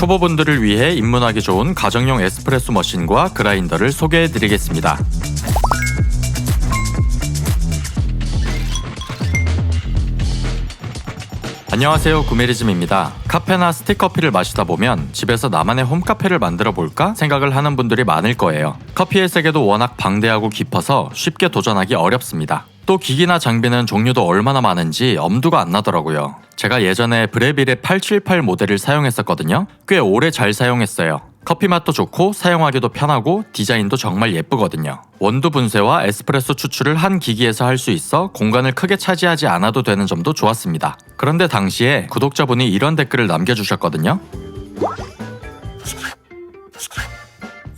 초보분들을 위해 입문하기 좋은 가정용 에스프레소 머신과 그라인더를 소개해 드리겠습니다. 안녕하세요 구메리즘입니다. 카페나 스틱커피를 마시다 보면 집에서 나만의 홈카페를 만들어 볼까 생각을 하는 분들이 많을 거예요. 커피의 세계도 워낙 방대하고 깊어서 쉽게 도전하기 어렵습니다. 또 기기나 장비는 종류도 얼마나 많은지 엄두가 안 나더라고요. 제가 예전에 브레빌의 878 모델을 사용했었거든요. 꽤 오래 잘 사용했어요. 커피 맛도 좋고 사용하기도 편하고 디자인도 정말 예쁘거든요. 원두 분쇄와 에스프레소 추출을 한 기기에서 할 수 있어 공간을 크게 차지하지 않아도 되는 점도 좋았습니다. 그런데 당시에 구독자분이 이런 댓글을 남겨주셨거든요.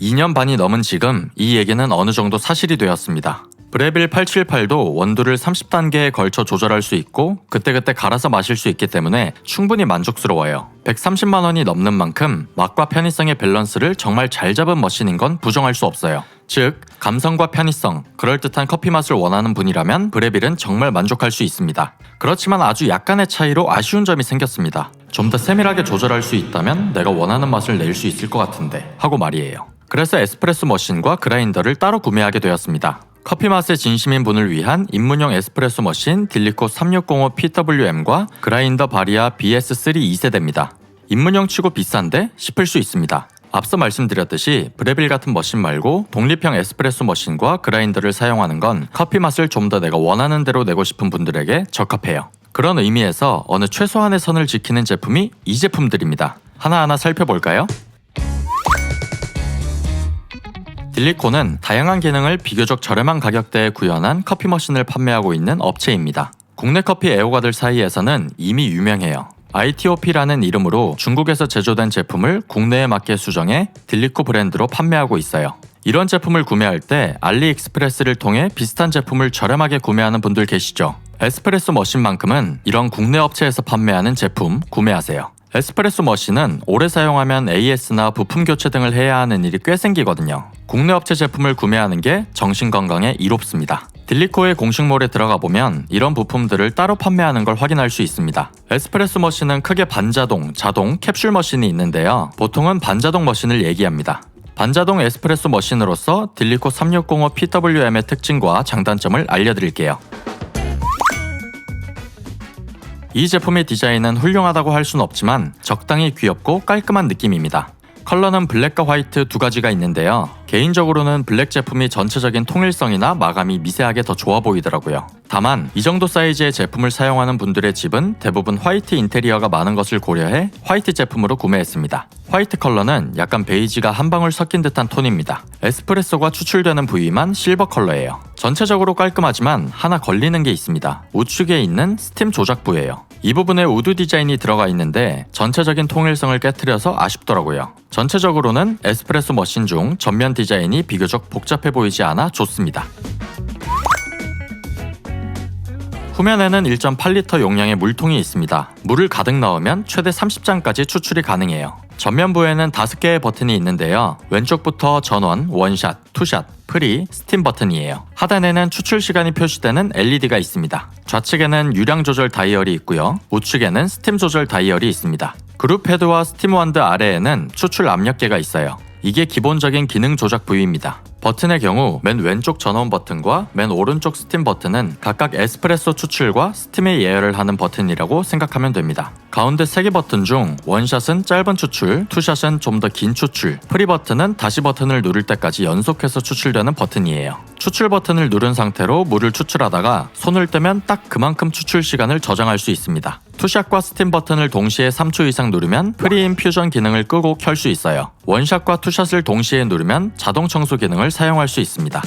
2년 반이 넘은 지금 이 얘기는 어느 정도 사실이 되었습니다. 브레빌 878도 원두를 30단계에 걸쳐 조절할 수 있고 그때그때 갈아서 마실 수 있기 때문에 충분히 만족스러워요. 130만 원이 넘는 만큼 맛과 편의성의 밸런스를 정말 잘 잡은 머신인 건 부정할 수 없어요. 즉, 감성과 편의성, 그럴듯한 커피 맛을 원하는 분이라면 브레빌은 정말 만족할 수 있습니다. 그렇지만 아주 약간의 차이로 아쉬운 점이 생겼습니다. 좀 더 세밀하게 조절할 수 있다면 내가 원하는 맛을 낼 수 있을 것 같은데 하고 말이에요. 그래서 에스프레소 머신과 그라인더를 따로 구매하게 되었습니다. 커피 맛에 진심인 분을 위한 입문용 에스프레소 머신 딜리코 3605PWM과 그라인더 바리아 BS3 2세대입니다. 입문용 치고 비싼데 싶을 수 있습니다. 앞서 말씀드렸듯이 브레빌 같은 머신 말고 독립형 에스프레소 머신과 그라인더를 사용하는 건 커피 맛을 좀 더 내가 원하는 대로 내고 싶은 분들에게 적합해요. 그런 의미에서 어느 최소한의 선을 지키는 제품이 이 제품들입니다. 하나하나 살펴볼까요? 딜리코는 다양한 기능을 비교적 저렴한 가격대에 구현한 커피 머신을 판매하고 있는 업체입니다. 국내 커피 애호가들 사이에서는 이미 유명해요. ITOP라는 이름으로 중국에서 제조된 제품을 국내에 맞게 수정해 딜리코 브랜드로 판매하고 있어요. 이런 제품을 구매할 때 알리익스프레스를 통해 비슷한 제품을 저렴하게 구매하는 분들 계시죠? 에스프레소 머신만큼은 이런 국내 업체에서 판매하는 제품 구매하세요. 에스프레소 머신은 오래 사용하면 AS나 부품 교체 등을 해야 하는 일이 꽤 생기거든요. 국내 업체 제품을 구매하는 게 정신 건강에 이롭습니다. 딜리코의 공식몰에 들어가 보면 이런 부품들을 따로 판매하는 걸 확인할 수 있습니다. 에스프레소 머신은 크게 반자동, 자동, 캡슐 머신이 있는데요. 보통은 반자동 머신을 얘기합니다. 반자동 에스프레소 머신으로서 딜리코 3605 PWM의 특징과 장단점을 알려드릴게요. 이 제품의 디자인은 훌륭하다고 할 수는 없지만 적당히 귀엽고 깔끔한 느낌입니다. 컬러는 블랙과 화이트 두 가지가 있는데요. 개인적으로는 블랙 제품이 전체적인 통일성이나 마감이 미세하게 더 좋아 보이더라고요. 다만 이 정도 사이즈의 제품을 사용하는 분들의 집은 대부분 화이트 인테리어가 많은 것을 고려해 화이트 제품으로 구매했습니다. 화이트 컬러는 약간 베이지가 한 방울 섞인 듯한 톤입니다. 에스프레소가 추출되는 부위만 실버 컬러예요. 전체적으로 깔끔하지만 하나 걸리는 게 있습니다. 우측에 있는 스팀 조작부예요. 이 부분에 우드 디자인이 들어가 있는데 전체적인 통일성을 깨뜨려서 아쉽더라고요. 전체적으로는 에스프레소 머신 중 전면 디자인이 비교적 복잡해 보이지 않아 좋습니다. 후면에는 1.8리터 용량의 물통이 있습니다. 물을 가득 넣으면 최대 30잔까지 추출이 가능해요. 전면부에는 5개의 버튼이 있는데요. 왼쪽부터 전원, 원샷, 투샷, 프리, 스팀 버튼이에요. 하단에는 추출 시간이 표시되는 LED가 있습니다. 좌측에는 유량 조절 다이얼이 있고요. 우측에는 스팀 조절 다이얼이 있습니다. 그룹 헤드와 스팀 완드 아래에는 추출 압력계가 있어요. 이게 기본적인 기능 조작 부위입니다. 버튼의 경우 맨 왼쪽 전원 버튼과 맨 오른쪽 스팀 버튼은 각각 에스프레소 추출과 스팀의 예열을 하는 버튼이라고 생각하면 됩니다. 가운데 3개 버튼 중 원샷은 짧은 추출, 투샷은 좀 더 긴 추출, 프리 버튼은 다시 버튼을 누를 때까지 연속해서 추출되는 버튼이에요. 추출 버튼을 누른 상태로 물을 추출하다가 손을 떼면 딱 그만큼 추출 시간을 저장할 수 있습니다. 투샷과 스팀 버튼을 동시에 3초 이상 누르면 프리인 퓨전 기능을 끄고 켤 수 있어요. 원샷과 투샷을 동시에 누르면 자동 청소 기능을 사용할 수 있습니다.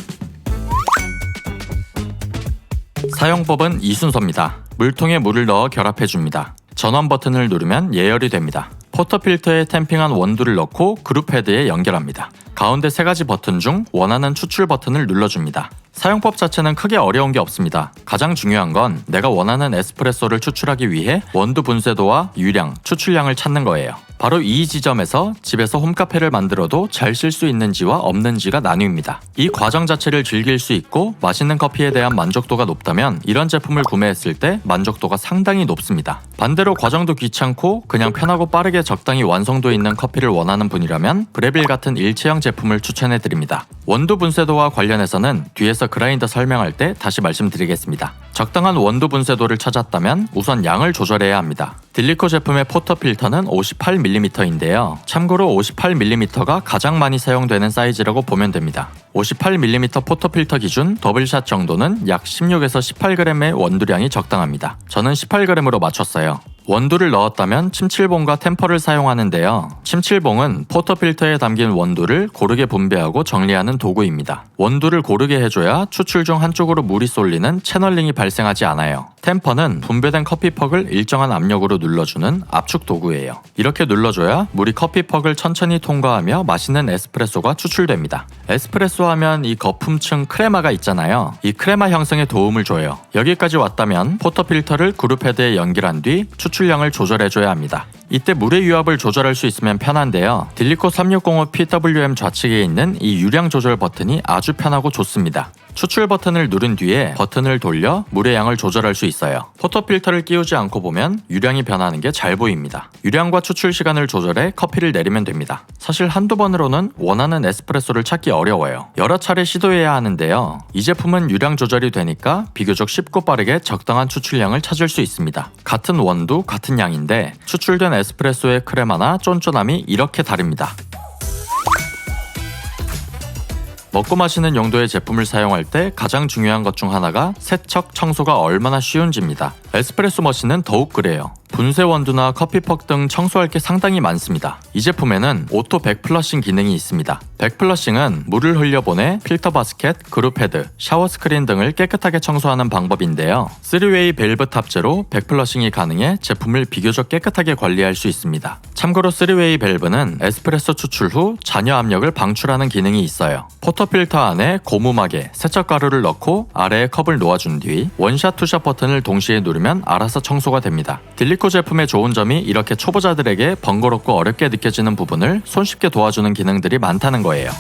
사용법은 이 순서입니다. 물통에 물을 넣어 결합해줍니다. 전원 버튼을 누르면 예열이 됩니다. 포터 필터에 탬핑한 원두를 넣고 그룹 헤드에 연결합니다. 가운데 세 가지 버튼 중 원하는 추출 버튼을 눌러줍니다. 사용법 자체는 크게 어려운 게 없습니다. 가장 중요한 건 내가 원하는 에스프레소를 추출하기 위해 원두 분쇄도와 유량, 추출량을 찾는 거예요. 바로 이 지점에서 집에서 홈카페를 만들어도 잘 쓸 수 있는지와 없는지가 나뉩니다. 이 과정 자체를 즐길 수 있고 맛있는 커피에 대한 만족도가 높다면 이런 제품을 구매했을 때 만족도가 상당히 높습니다. 반대로 과정도 귀찮고 그냥 편하고 빠르게 적당히 완성도 있는 커피를 원하는 분이라면 브레빌 같은 일체형 제품을 추천해 드립니다. 원두 분쇄도와 관련해서는 뒤에서 그라인더 설명할 때 다시 말씀드리겠습니다. 적당한 원두 분쇄도를 찾았다면 우선 양을 조절해야 합니다. 딜리코 제품의 포터 필터는 58mm인데요. 참고로 58mm가 가장 많이 사용되는 사이즈라고 보면 됩니다. 58mm 포터 필터 기준 더블샷 정도는 약 16에서 18g의 원두량이 적당합니다. 저는 18g으로 맞췄어요. 원두를 넣었다면 침칠봉과 템퍼를 사용하는데요. 침칠봉은 포터 필터에 담긴 원두를 고르게 분배하고 정리하는 도구입니다. 원두를 고르게 해줘야 추출 중 한쪽으로 물이 쏠리는 채널링이 발생하지 않아요. 템퍼는 분배된 커피퍽을 일정한 압력으로 눌러주는 압축 도구예요. 이렇게 눌러줘야 물이 커피퍽을 천천히 통과하며 맛있는 에스프레소가 추출됩니다. 에스프레소 하면 이 거품층 크레마가 있잖아요. 이 크레마 형성에 도움을 줘요. 여기까지 왔다면 포터 필터를 그룹 헤드에 연결한 뒤 추출량을 조절해줘야 합니다. 이때 물의 유압을 조절할 수 있으면 편한데요. 딜리코 3605 PWM 좌측에 있는 이 유량 조절 버튼이 아주 편하고 좋습니다. 추출 버튼을 누른 뒤에 버튼을 돌려 물의 양을 조절할 수 있어요. 포터 필터를 끼우지 않고 보면 유량이 변하는 게 잘 보입니다. 유량과 추출 시간을 조절해 커피를 내리면 됩니다. 사실 한두 번으로는 원하는 에스프레소를 찾기 어려워요. 여러 차례 시도해야 하는데요. 이 제품은 유량 조절이 되니까 비교적 쉽고 빠르게 적당한 추출량을 찾을 수 있습니다. 같은 원두, 같은 양인데 추출된 에스프레소의 크레마나 쫀쫀함이 이렇게 다릅니다. 먹고 마시는 용도의 제품을 사용할 때 가장 중요한 것 중 하나가 세척 청소가 얼마나 쉬운지입니다. 에스프레소 머신은 더욱 그래요. 분쇄 원두나 커피퍽 등 청소할 게 상당히 많습니다. 이 제품에는 오토 백 플러싱 기능이 있습니다. 백 플러싱은 물을 흘려보내 필터 바스켓, 그룹 헤드, 샤워 스크린 등을 깨끗하게 청소하는 방법인데요. 3웨이 밸브 탑재로 백 플러싱이 가능해 제품을 비교적 깨끗하게 관리할 수 있습니다. 참고로 3웨이 밸브는 에스프레소 추출 후 잔여 압력을 방출하는 기능이 있어요. 포터 필터 안에 고무막에 세척 가루를 넣고 아래에 컵을 놓아준 뒤 원샷 투샷 버튼을 동시에 누르면 알아서 청소가 됩니다. 딜리 코 제품의 좋은 점이 이렇게 초보자들에게 번거롭고 어렵게 느껴지는 부분을 손쉽게 도와주는 기능들이 많다는 거예요.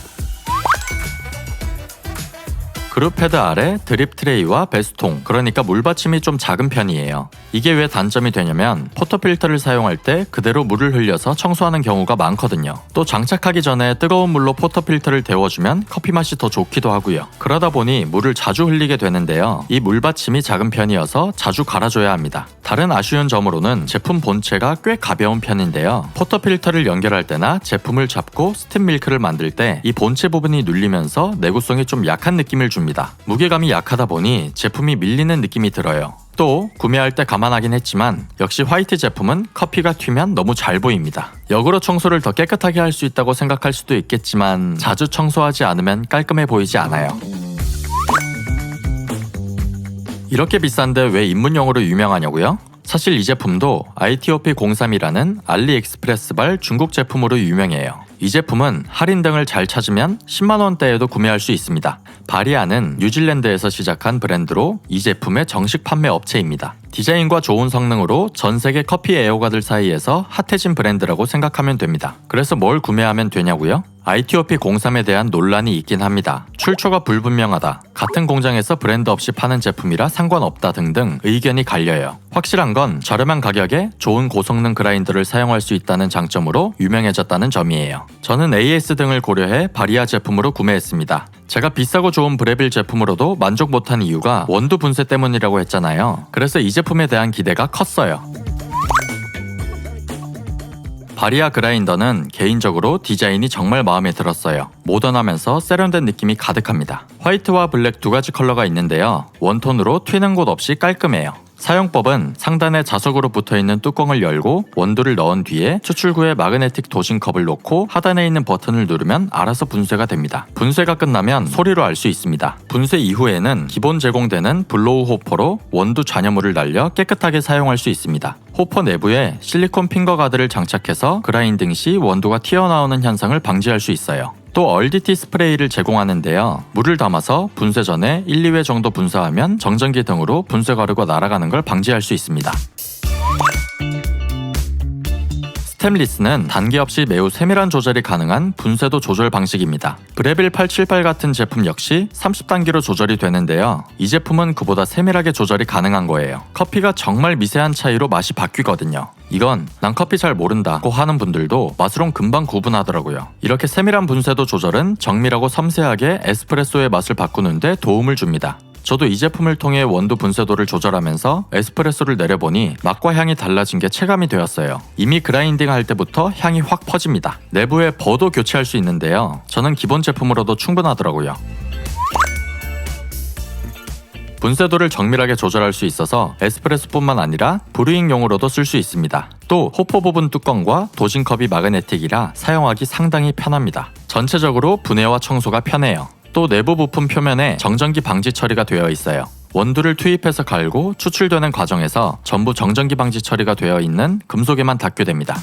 그룹 헤드 아래 드립 트레이와 배수통, 그러니까 물 받침이 좀 작은 편이에요. 이게 왜 단점이 되냐면 포터 필터를 사용할 때 그대로 물을 흘려서 청소하는 경우가 많거든요. 또 장착하기 전에 뜨거운 물로 포터 필터를 데워주면 커피 맛이 더 좋기도 하고요. 그러다 보니 물을 자주 흘리게 되는데요. 이 물 받침이 작은 편이어서 자주 갈아줘야 합니다. 다른 아쉬운 점으로는 제품 본체가 꽤 가벼운 편인데요. 포터 필터를 연결할 때나 제품을 잡고 스팀 밀크를 만들 때 이 본체 부분이 눌리면서 내구성이 좀 약한 느낌을 줍니다. 무게감이 약하다 보니 제품이 밀리는 느낌이 들어요. 또 구매할 때 감안하긴 했지만 역시 화이트 제품은 커피가 튀면 너무 잘 보입니다. 역으로 청소를 더 깨끗하게 할 수 있다고 생각할 수도 있겠지만 자주 청소하지 않으면 깔끔해 보이지 않아요. 이렇게 비싼데 왜 입문용으로 유명하냐고요? 사실 이 제품도 ITOP 03이라는 알리익스프레스발 중국 제품으로 유명해요. 이 제품은 할인 등을 잘 찾으면 10만원대에도 구매할 수 있습니다. 바리아는 뉴질랜드에서 시작한 브랜드로 이 제품의 정식 판매 업체입니다. 디자인과 좋은 성능으로 전 세계 커피 애호가들 사이에서 핫해진 브랜드라고 생각하면 됩니다. 그래서 뭘 구매하면 되냐고요? ITOP 03에 대한 논란이 있긴 합니다. 출처가 불분명하다, 같은 공장에서 브랜드 없이 파는 제품이라 상관없다 등등 의견이 갈려요. 확실한 건 저렴한 가격에 좋은 고성능 그라인더를 사용할 수 있다는 장점으로 유명해졌다는 점이에요. 저는 AS 등을 고려해 바리아 제품으로 구매했습니다. 제가 비싸고 좋은 브레빌 제품으로도 만족 못한 이유가 원두 분쇄 때문이라고 했잖아요. 그래서 이 제품에 대한 기대가 컸어요. 바리아 그라인더는 개인적으로 디자인이 정말 마음에 들었어요. 모던하면서 세련된 느낌이 가득합니다. 화이트와 블랙 두 가지 컬러가 있는데요. 원톤으로 튀는 곳 없이 깔끔해요. 사용법은 상단에 자석으로 붙어 있는 뚜껑을 열고 원두를 넣은 뒤에 추출구에 마그네틱 도신컵을 놓고 하단에 있는 버튼을 누르면 알아서 분쇄가 됩니다. 분쇄가 끝나면 소리로 알 수 있습니다. 분쇄 이후에는 기본 제공되는 블로우 호퍼로 원두 잔여물을 날려 깨끗하게 사용할 수 있습니다. 호퍼 내부에 실리콘 핑거 가드를 장착해서 그라인딩 시 원두가 튀어나오는 현상을 방지할 수 있어요. 또 얼디티 스프레이를 제공하는데요. 물을 담아서 분쇄 전에 1, 2회 정도 분사하면 정전기 등으로 분쇄 가루가 날아가는 걸 방지할 수 있습니다. 스템리스는 단계 없이 매우 세밀한 조절이 가능한 분쇄도 조절 방식입니다. 브레빌 878 같은 제품 역시 30단계로 조절이 되는데요. 이 제품은 그보다 세밀하게 조절이 가능한 거예요. 커피가 정말 미세한 차이로 맛이 바뀌거든요. 이건 난 커피 잘 모른다고 하는 분들도 맛으론 금방 구분하더라고요. 이렇게 세밀한 분쇄도 조절은 정밀하고 섬세하게 에스프레소의 맛을 바꾸는데 도움을 줍니다. 저도 이 제품을 통해 원두 분쇄도를 조절하면서 에스프레소를 내려보니 맛과 향이 달라진 게 체감이 되었어요. 이미 그라인딩 할 때부터 향이 확 퍼집니다. 내부에 버도 교체할 수 있는데요. 저는 기본 제품으로도 충분하더라고요. 분쇄도를 정밀하게 조절할 수 있어서 에스프레소뿐만 아니라 브루잉용으로도 쓸 수 있습니다. 또 호포 부분 뚜껑과 도진컵이 마그네틱이라 사용하기 상당히 편합니다. 전체적으로 분해와 청소가 편해요. 또 내부 부품 표면에 정전기 방지 처리가 되어 있어요. 원두를 투입해서 갈고 추출되는 과정에서 전부 정전기 방지 처리가 되어 있는 금속에만 닿게 됩니다.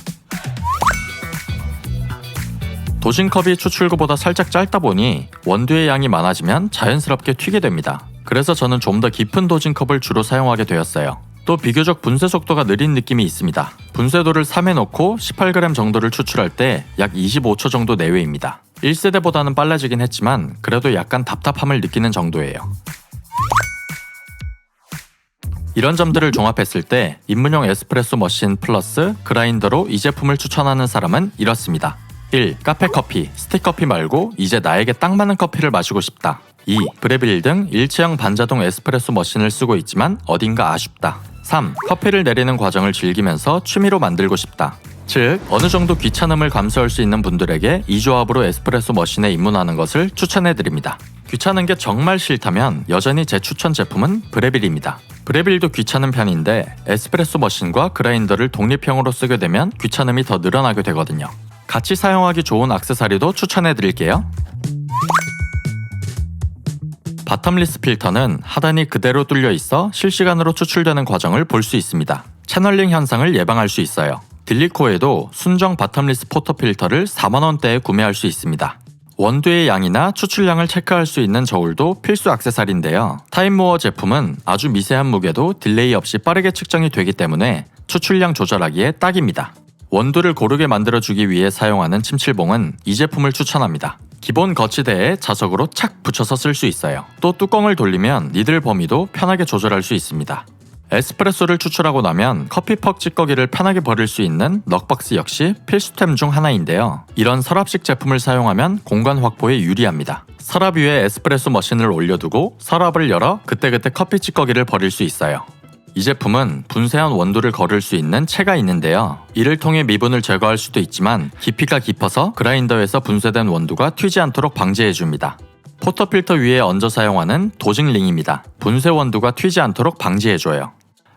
도신컵이 추출구보다 살짝 짧다 보니 원두의 양이 많아지면 자연스럽게 튀게 됩니다. 그래서 저는 좀 더 깊은 도진컵을 주로 사용하게 되었어요. 또 비교적 분쇄 속도가 느린 느낌이 있습니다. 분쇄도를 3에 놓고 18g 정도를 추출할 때 약 25초 정도 내외입니다. 1세대보다는 빨라지긴 했지만 그래도 약간 답답함을 느끼는 정도예요. 이런 점들을 종합했을 때 입문용 에스프레소 머신 플러스 그라인더로 이 제품을 추천하는 사람은 이렇습니다. 1. 카페 커피, 스틱 커피 말고 이제 나에게 딱 맞는 커피를 마시고 싶다. 2. 브레빌 등 일체형 반자동 에스프레소 머신을 쓰고 있지만 어딘가 아쉽다. 3. 커피를 내리는 과정을 즐기면서 취미로 만들고 싶다. 즉, 어느 정도 귀찮음을 감수할 수 있는 분들에게 이 조합으로 에스프레소 머신에 입문하는 것을 추천해 드립니다. 귀찮은 게 정말 싫다면 여전히 제 추천 제품은 브레빌입니다. 브레빌도 귀찮은 편인데 에스프레소 머신과 그라인더를 독립형으로 쓰게 되면 귀찮음이 더 늘어나게 되거든요. 같이 사용하기 좋은 악세사리도 추천해 드릴게요. 바텀리스 필터는 하단이 그대로 뚫려 있어 실시간으로 추출되는 과정을 볼 수 있습니다. 채널링 현상을 예방할 수 있어요. 딜리코에도 순정 바텀리스 포터 필터를 4만원대에 구매할 수 있습니다. 원두의 양이나 추출량을 체크할 수 있는 저울도 필수 악세사리인데요. 타임모어 제품은 아주 미세한 무게도 딜레이 없이 빠르게 측정이 되기 때문에 추출량 조절하기에 딱입니다. 원두를 고르게 만들어주기 위해 사용하는 침칠봉은 이 제품을 추천합니다. 기본 거치대에 자석으로 착 붙여서 쓸 수 있어요. 또 뚜껑을 돌리면 니들 범위도 편하게 조절할 수 있습니다. 에스프레소를 추출하고 나면 커피퍽 찌꺼기를 편하게 버릴 수 있는 넉박스 역시 필수템 중 하나인데요. 이런 서랍식 제품을 사용하면 공간 확보에 유리합니다. 서랍 위에 에스프레소 머신을 올려두고 서랍을 열어 그때그때 커피 찌꺼기를 버릴 수 있어요. 이 제품은 분쇄한 원두를 거를 수 있는 채가 있는데요. 이를 통해 미분을 제거할 수도 있지만 깊이가 깊어서 그라인더에서 분쇄된 원두가 튀지 않도록 방지해줍니다. 포터 필터 위에 얹어 사용하는 도징링입니다. 분쇄 원두가 튀지 않도록 방지해줘요.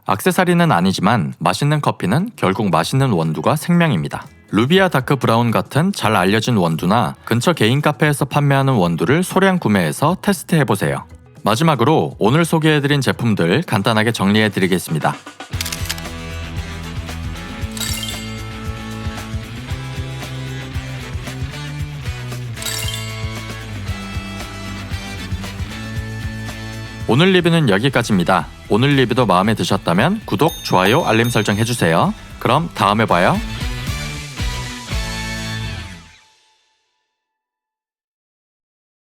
악세사리는 아니지만 맛있는 커피는 결국 맛있는 원두가 생명입니다. 루비아 다크 브라운 같은 잘 알려진 원두나 근처 개인 카페에서 판매하는 원두를 소량 구매해서 테스트해보세요. 마지막으로 오늘 소개해드린 제품들 간단하게 정리해드리겠습니다. 오늘 리뷰는 여기까지입니다. 오늘 리뷰도 마음에 드셨다면 구독, 좋아요, 알림 설정 해주세요. 그럼 다음에 봐요.